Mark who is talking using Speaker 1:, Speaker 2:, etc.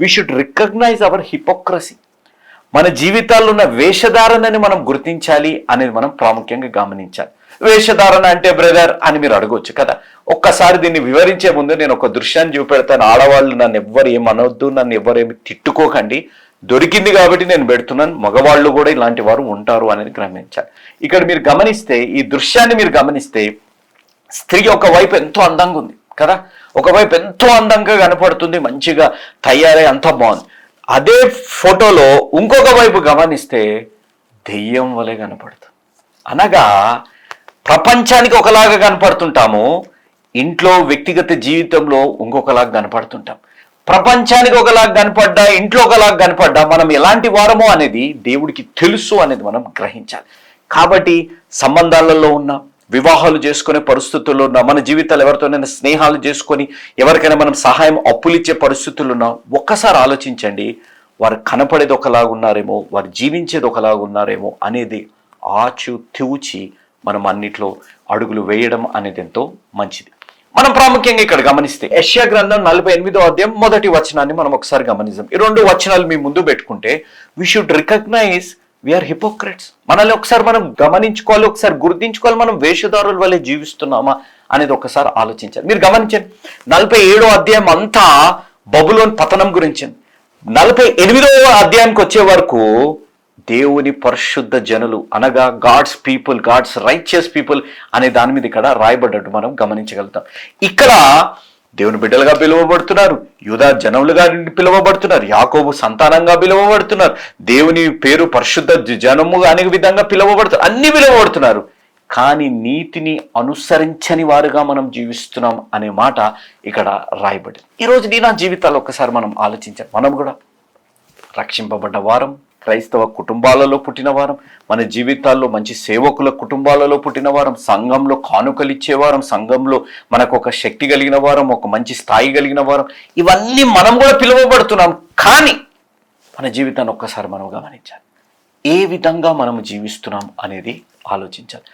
Speaker 1: We should recognise our hypocrisy మన జీవితాల్లో ఉన్న వేషధారణని మనం గుర్తించాలి అనేది మనం ప్రాముఖ్యంగా గమనించాలి. వేషధారణ అంటే బ్రదర్ అని మీరు అడగవచ్చు కదా. ఒక్కసారి దీన్ని వివరించే ముందు నేను ఒక దృశ్యాన్ని చూపెడతాను. ఆడవాళ్ళు నన్ను ఎవ్వరు ఏం అనవద్దు నన్ను ఎవరేమి తిట్టుకోకండి. దొరికింది కాబట్టి నేను పెడుతున్నాను. మగవాళ్ళు కూడా ఇలాంటి వారు ఉంటారు అనేది గ్రహించాలి ఇక్కడ మీరు గమనిస్తే ఈ దృశ్యాన్ని మీరు గమనిస్తే స్త్రీ ఒక వైపు ఎంతో అందంగా ఉంది. కదా? ఒకవైపు ఎంతో అందంగా కనపడుతుంది మంచిగా తయారై అంత బాగుంది. అదే ఫోటోలో ఇంకొక వైపు గమనిస్తే దెయ్యం వలె కనపడుతుంది. అనగా ప్రపంచానికి ఒకలాగా కనపడుతుంటాము ఇంట్లో వ్యక్తిగత జీవితంలో ఇంకొకలాగా కనపడుతుంటాం. ప్రపంచానికి ఒకలాగా కనపడ్డా ఇంట్లో ఒకలాగా కనపడ్డా మనం ఎలాంటి వారమో అనేది దేవుడికి తెలుసు అనేది మనం గ్రహించాలి. కాబట్టి సంబంధాలలో ఉన్న. వివాహాలు చేసుకునే పరిస్థితుల్లో ఉన్న మన జీవితాలు ఎవరితోనైనా స్నేహాలు చేసుకొని ఎవరికైనా మనం సహాయం అప్పులిచ్చే పరిస్థితులు ఉన్నా. ఒక్కసారి ఆలోచించండి వారు కనపడేది ఒకలాగున్నారేమో వారు జీవించేది ఒకలాగున్నారేమో అనేది ఆచు తూచి మనం అన్నిట్లో అడుగులు వేయడం అనేది ఎంతో మంచిది. మనం ప్రాముఖ్యంగా ఇక్కడ గమనిస్తే యష్యా గ్రంథం నలభై ఎనిమిదో అధ్యాయం మొదటి వచనాన్ని మనం ఒకసారి గమనిద్దాం. ఈ రెండు వచనాలు మీ ముందు పెట్టుకుంటే we should recognise we are hypocrites మనల్ని ఒకసారి మనం గమనించుకోవాలి ఒకసారి గుర్తించుకోవాలి మనం వేషధారుల వల్లే జీవిస్తున్నామా అనేది ఒకసారి ఆలోచించాలి. మీరు గమనించండి. నలభై ఏడో అధ్యాయం అంతా బబులోన్ పతనం గురించి. నలభై ఎనిమిదవ అధ్యాయానికి వచ్చే వరకు దేవుని పరిశుద్ధ జనులు అనగా God's people God's righteous people అనే దాని మీద ఇక్కడ రాయబడ్డట్టు మనం గమనించగలుగుతాం. ఇక్కడ దేవుని బిడ్డలుగా పిలువబడుతున్నారు. యూదా జనములుగా పిలువబడుతున్నారు. యాకోబు సంతానంగా పిలువబడుతున్నారు. దేవుని పేరు పరిశుద్ధ జనము అనే విధంగా పిలువబడుతున్నారు. అన్ని పిలువబడుతున్నారు. కానీ నీతిని అనుసరించని వారుగా మనం జీవిస్తున్నాం అనే మాట ఇక్కడ రాయబడింది. ఈరోజు నీ నా జీవితాలు ఒక్కసారి మనం ఆలోచించాం మనం కూడా రక్షింపబడ్డ వారం క్రైస్తవ కుటుంబాలలో పుట్టినవారం మన జీవితాల్లో మంచి సేవకుల కుటుంబాలలో పుట్టినవారం సంఘంలో కానుకలు ఇచ్చేవారం సంఘంలో మనకు ఒక శక్తి కలిగిన వారం ఒక మంచి స్థాయి కలిగిన వారం ఇవన్నీ మనం కూడా పిలువబడుతున్నాం. కానీ మన జీవితాన్ని ఒక్కసారి మనం గమనించాలి. ఏ విధంగా మనం జీవిస్తున్నాం అనేది ఆలోచించాలి.